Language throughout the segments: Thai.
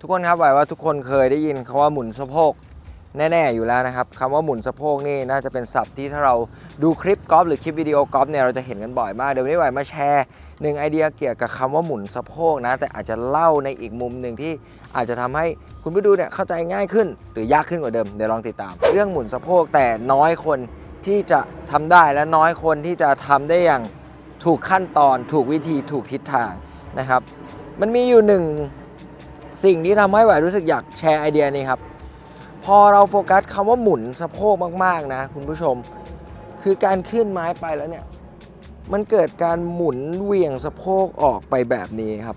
ทุกคนครับหวังว่าทุกคนเคยได้ยินคาว่าหมุนสะโพกแน่ ๆ อยู่แล้วนะครับคำว่าหมุนสะโพกนี่น่าจะเป็นศัพท์ที่ถ้าเราดูคลิปกอล์ฟหรือคลิปวิดีโอกอล์ฟเนี่ยเราจะเห็นกันบ่อยมาก เดี๋ยววันนี้ไหวมาแชร์หนึ่งไอเดียเกี่ยวกับคำว่าหมุนสะโพกนะ แต่อาจจะเล่าในอีกมุมหนึ่งที่อาจจะทำให้คุณผู้ดูเนี่ยเข้าใจง่ายขึ้น หรือยากขึ้นกว่าเดิมเดี๋ยวลองติดตาม เรื่องหมุนสะโพกแต่น้อยคนที่จะทำได้และน้อยคนที่จะทำได้อย่างถูกขั้นตอน ถูกวิธีถูกทิศทางนะครับ มันมีอยู่หนึ่ง สิ่งที่ทำให้ไหวรู้สึกอยากแชร์ไอเดียนี้ครับ พอเราโฟกัสคำว่าหมุนสะโพกมากๆนะ คุณผู้ชม คือการขึ้นไม้ไปแล้วเนี่ย มันเกิดการหมุนเวียงสะโพกออกไปแบบนี้ครับ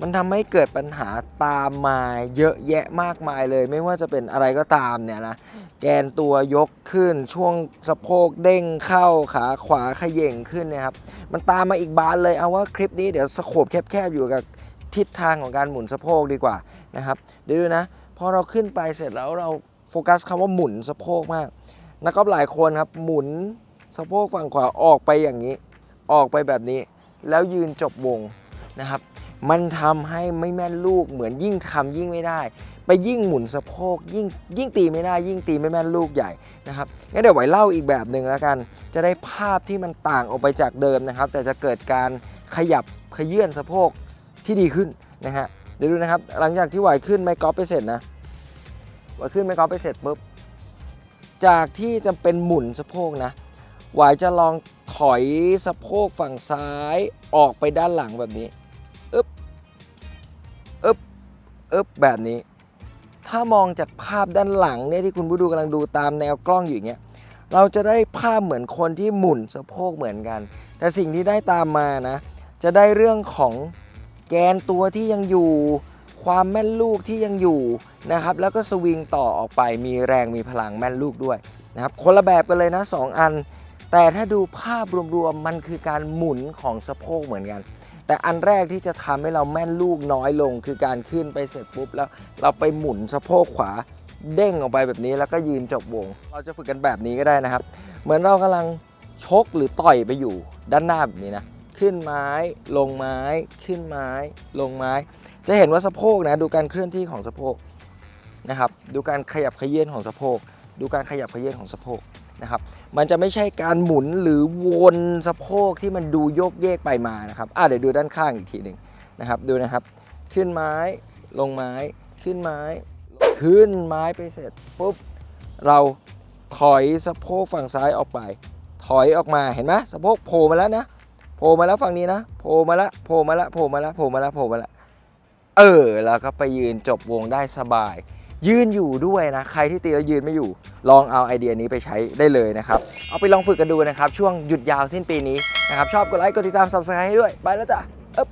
มันทำให้เกิดปัญหาตามมาเยอะแยะมากมายเลย ไม่ว่าจะเป็นอะไรก็ตามเนี่ยนะแกนตัวยกขึ้นช่วงสะโพกเด้งเข้าขาขวาขย่งขึ้นเนะครับ มันตามมาอีกบานเลยเอาว่าคลิปนี้เดี๋ยวสโคบแคบๆอยู่กับ ทิศทางของการหมุนสะโพกดีกว่านะครับเดี๋ยวดูนะพอเราขึ้นไปเสร็จแล้วเราโฟกัสคำว่าหมุนสะโพกมากนักกอล์ฟหลายคนครับหมุนสะโพกฝั่งขวาออกไปอย่างนี้ ออกไปแบบนี้ แล้วยืนจบวงนะครับ มันทำให้ไม่แม่นลูกเหมือนยิ่งทำยิ่งไม่ได้ ไปยิ่งหมุนสะโพกยิ่งยิ่งตีไม่ได้ ยิ่งตีไม่แม่นลูกใหญ่นะครับงั้นเดี๋ยวไหวเล่าอีกแบบหนึ่งแล้วกัน จะได้ภาพที่มันต่างออกไปจากเดิมนะครับ แต่จะเกิดการขยับขยื่นสะโพก ที่ดีขึ้นนะฮะเดี๋ยวดูนะครับ หลังจากที่ไหวขึ้นไมค์กอล์ฟไปเสร็จนะไหวขึ้นไมค์กอล์ฟไปเสร็จปุ๊บจากที่จะเป็นหมุนสะโพกนะไหวจะลองถอยสะโพกฝั่งซ้ายออกไปด้านหลังแบบนี้อึ๊บอึ๊บอึ๊บแบบนี้ ถ้ามองจากภาพด้านหลังเนี่ยที่คุณผู้ดูกำลังดูตามแนวกล้องอยู่อย่างเงี้ยเราจะได้ภาพเหมือนคนที่หมุนสะโพกเหมือนกัน แต่สิ่งที่ได้ตามมานะ จะได้เรื่องของ แกนตัวที่ยังอยู่ ความแม่นลูกที่ยังอยู่นะครับ แล้วก็สวิงต่อออกไปมีแรงมีพลังแม่นลูกด้วยนะครับ คนละแบบกันเลยนะ 2 อัน แต่ถ้าดูภาพรวมๆมันคือการหมุนของสะโพกเหมือนกัน แต่อันแรกที่จะทำให้เราแม่นลูกน้อยลง คือการขึ้นไปเสร็จปุ๊บแล้วเราไปหมุนสะโพกขวาเด้งออกไปแบบนี้แล้วก็ยืนจบวง เราจะฝึกกันแบบนี้ก็ได้นะครับ เหมือนเรากำลังชกหรือต่อยไปอยู่ด้านหน้าแบบนี้นะ ขึ้นไม้ ลงไม้ ขึ้นไม้ ลงไม้ จะเห็นว่าสะโพกนะ ดูการเคลื่อนที่ของสะโพกนะครับ ดูการขยับขยื้นของสะโพก ดูการขยับขยื้นของสะโพกนะครับ มันจะไม่ใช่การหมุนหรือวนสะโพกที่มันดูโยกเยกไปมานะครับอะเดี๋ยวดูด้านข้างอีกทีหนึ่งนะครับ ดูนะครับ ขึ้นไม้ ลงไม้ ขึ้นไม้ ขึ้นไม้ไปเสร็จปุ๊บ เราถอยสะโพกฝั่งซ้ายออกไป ถอยออกมา เห็นไหมสะโพกโผล่มาแล้วนะ โผล่มาแล้วฝั่งนี้นะโผล่มาละโผล่มาละโผล่มาละโผล่มาละโผล่มาละเออแล้วก็ไปยืนจบวงได้สบาย ยืนอยู่ด้วยนะ ใครที่ตีแล้วยืนไม่อยู่ ลองเอาไอเดียนี้ไปใช้ได้เลยนะครับ เอาไปลองฝึกกันดูนะครับ ช่วงหยุดยาวสิ้นปีนี้นะครับ ชอบกดไลค์กดติดตาม subscribe ให้ด้วย ไปแล้วจ้ะเอ๊บ